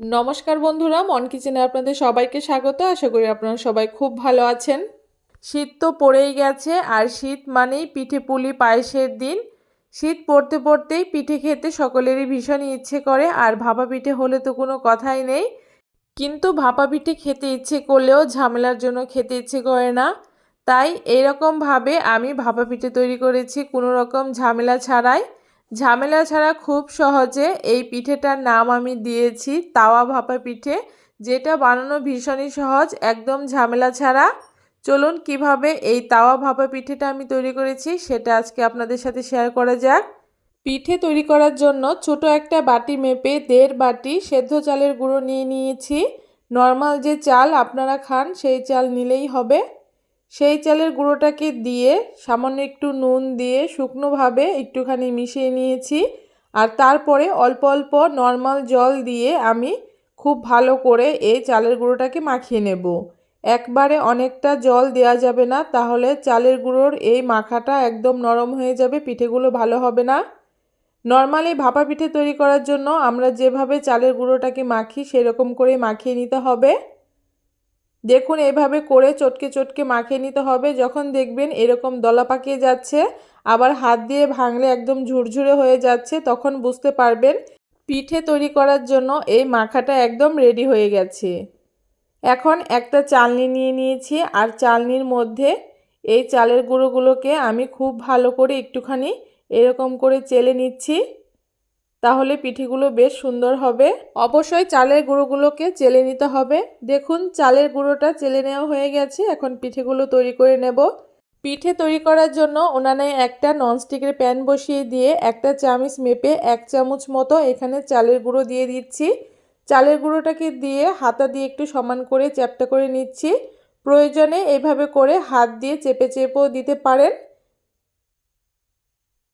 নমস্কার বন্ধুরা, মন কিচেনে আপনাদের সবাইকে স্বাগত। আশা করি আপনারা সবাই খুব ভালো আছেন। শীত তো পড়েই গেছে, আর শীত মানেই পিঠে পুলি পায়েসের দিন। শীত পড়তে পড়তেই পিঠে খেতে সকলেরই ভীষণই ইচ্ছে করে, আর ভাপা পিঠে হলে তো কোনো কথাই নেই। কিন্তু ভাপা পিঠে খেতে ইচ্ছে করলেও ঝামেলার জন্য খেতে ইচ্ছে করে না। তাই এইরকমভাবে আমি ভাপা পিঠে তৈরি করেছি, কোনো রকম ঝামেলা ছাড়াই। ঝামেলা ছাড়া খুব সহজে এই পিঠেটার নাম আমি দিয়েছি তাওয়া ভাপা পিঠে, যেটা বানানো ভীষণই সহজ, একদম ঝামেলা ছাড়া। চলুন কীভাবে এই তাওয়া ভাপা পিঠেটা আমি তৈরি করেছি সেটা আজকে আপনাদের সাথে শেয়ার করা যাক। পিঠে তৈরি করার জন্য ছোট একটা বাটি মেপে দেড় বাটি সেদ্ধ চালের গুঁড়ো নিয়ে নিয়েছি। নর্মাল যে চাল আপনারা খান সেই চাল নিলেই হবে। সেই চালের গুঁড়োটাকে দিয়ে সামান্য একটু নুন দিয়ে শুকনোভাবে একটুখানি মিশিয়ে নিয়েছি। আর তারপরে অল্প অল্প নর্মাল জল দিয়ে আমি খুব ভালো করে এই চালের গুঁড়োটাকে মাখিয়ে নেব। একবারে অনেকটা জল দেওয়া যাবে না, তাহলে চালের গুঁড়োর এই মাখাটা একদম নরম হয়ে যাবে, পিঠেগুলো ভালো হবে না। নর্মালি ভাপা পিঠে তৈরি করার জন্য আমরা যেভাবে চালের গুঁড়োটাকে মাখি, সেরকম করে মাখিয়ে নিতে হবে। দেখুন, এভাবে করে চটকে চটকে মাখিয়ে নিতে হবে। যখন দেখবেন এরকম দলা পাকিয়ে যাচ্ছে, আবার হাত দিয়ে ভাঙলে একদম ঝুরঝুরে হয়ে যাচ্ছে, তখন বুঝতে পারবেন পিঠে তৈরি করার জন্য এই মাখাটা একদম রেডি হয়ে গেছে। এখন একটা চালনি নিয়ে নিয়েছি, আর চালনির মধ্যে এই চালের গুঁড়োগুলোকে আমি খুব ভালো করে একটুখানি এরকম করে চেলে নিচ্ছি। তাহলে পিঠেগুলো বেশ সুন্দর হবে। অবশ্যই চালের গুঁড়োগুলোকে চেলে নিতে হবে। দেখুন, চালের গুঁড়োটা চেলে নেওয়া হয়ে গেছে। এখন পিঠেগুলো তৈরি করে নেব। পিঠে তৈরি করার জন্য ওনানে একটা ননস্টিকের প্যান বসিয়ে দিয়ে একটা চামচ মেপে এক চামচ মতো এখানে চালের গুঁড়ো দিয়ে দিচ্ছি। চালের গুঁড়োটাকে দিয়ে হাতা দিয়ে একটু সমান করে চ্যাপটা করে নিচ্ছি। প্রয়োজনে এভাবে করে হাত দিয়ে চেপে চেপেও দিতে পারেন।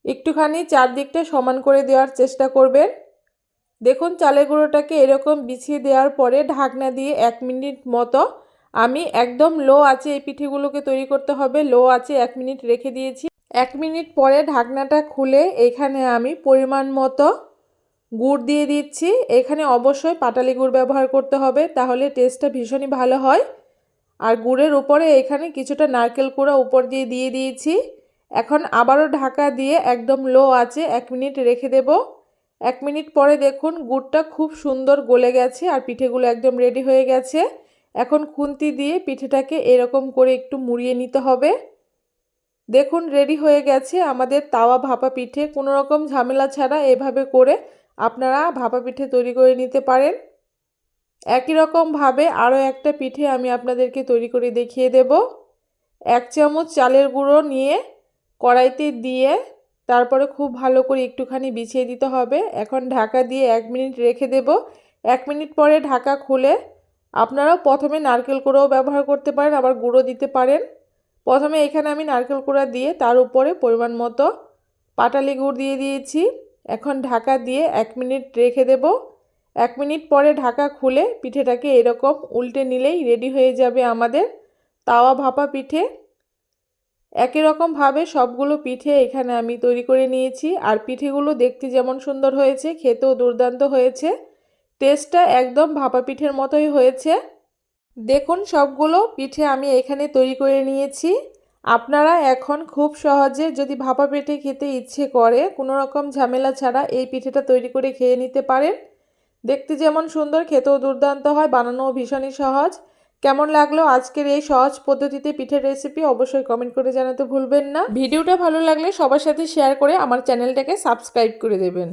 একটুখানি চারদিকটা সমান করে দেওয়ার চেষ্টা করবেন। দেখুন চালের গুঁড়োটাকে এরকম বিছিয়ে দেওয়ার পরে ঢাকনা দিয়ে এক মিনিট মতো আমি একদম লো আছে এই পিঠেগুলোকে তৈরি করতে হবে। লো আছে এক মিনিট রেখে দিয়েছি। এক মিনিট পরে ঢাকনাটা খুলে এখানে আমি পরিমাণ মতো গুড় দিয়ে দিচ্ছি। এখানে অবশ্যই পাটালি গুড় ব্যবহার করতে হবে, তাহলে টেস্টটা ভীষণই ভালো হয়। আর গুড়ের উপরে এখানে কিছুটা নারকেল কুড়া উপর দিয়ে দিয়ে দিয়েছি। এখন আবারও ঢাকা দিয়ে একদম লো আছে, এক মিনিট রেখে দেব। এক মিনিট পরে দেখুন গুড়টা খুব সুন্দর গলে গেছে আর পিঠেগুলো একদম রেডি হয়ে গেছে। এখন খুন্তি দিয়ে পিঠেটাকে এরকম করে একটু মুড়িয়ে নিতে হবে। দেখুন রেডি হয়ে গেছে আমাদের তাওয়া ভাপা পিঠে। কোনো রকম ঝামেলা ছাড়া এভাবে করে আপনারা ভাপা পিঠে তৈরি করে নিতে পারেন। একই রকমভাবে আরও একটা পিঠে আমি আপনাদেরকে তৈরি করে দেখিয়ে দেব। এক চামচ চালের গুঁড়ো নিয়ে কড়াইতে দিয়ে তারপরে খুব ভালো করে একটুখানি বিছিয়ে দিতে হবে। এখন ঢাকা দিয়ে এক মিনিট রেখে দেব। এক মিনিট পরে ঢাকা খুলে আপনারাও প্রথমে নারকেল কুড়োও ব্যবহার করতে পারেন, আবার গুঁড়ো দিতে পারেন। প্রথমে এখানে আমি নারকেল কুড়া দিয়ে তার উপরে পরিমাণ মতো পাটালি গুড় দিয়ে দিয়েছি। এখন ঢাকা দিয়ে এক মিনিট রেখে দেব। এক মিনিট পরে ঢাকা খুলে পিঠেটাকে এরকম উল্টে নিলেই রেডি হয়ে যাবে আমাদের তাওয়া ভাপা পিঠে। একই রকমভাবে সবগুলো পিঠে এখানে আমি তৈরি করে নিয়েছি। আর পিঠেগুলো দেখতে যেমন সুন্দর হয়েছে, খেতেও দুর্দান্ত হয়েছে। টেস্টটা একদম ভাপা পিঠের মতোই হয়েছে। দেখুন, সবগুলো পিঠে আমি এখানে তৈরি করে নিয়েছি। আপনারা এখন খুব সহজে যদি ভাপা পিঠে খেতে ইচ্ছে করে, কোনো রকম ঝামেলা ছাড়া এই পিঠেটা তৈরি করে খেয়ে নিতে পারেন। দেখতে যেমন সুন্দর, খেতেও দুর্দান্ত হয়, বানানোও ভীষণই সহজ। কেমন লাগল আজকের এই সহজ পদ্ধতিতে পিঠের রেসিপি অবশ্যই কমেন্ট করে জানাতে ভুলবেন না। ভিডিওটা ভালো লাগলে সবার সাথে শেয়ার করে আমার চ্যানেলটাকে সাবস্ক্রাইব করে দেবেন।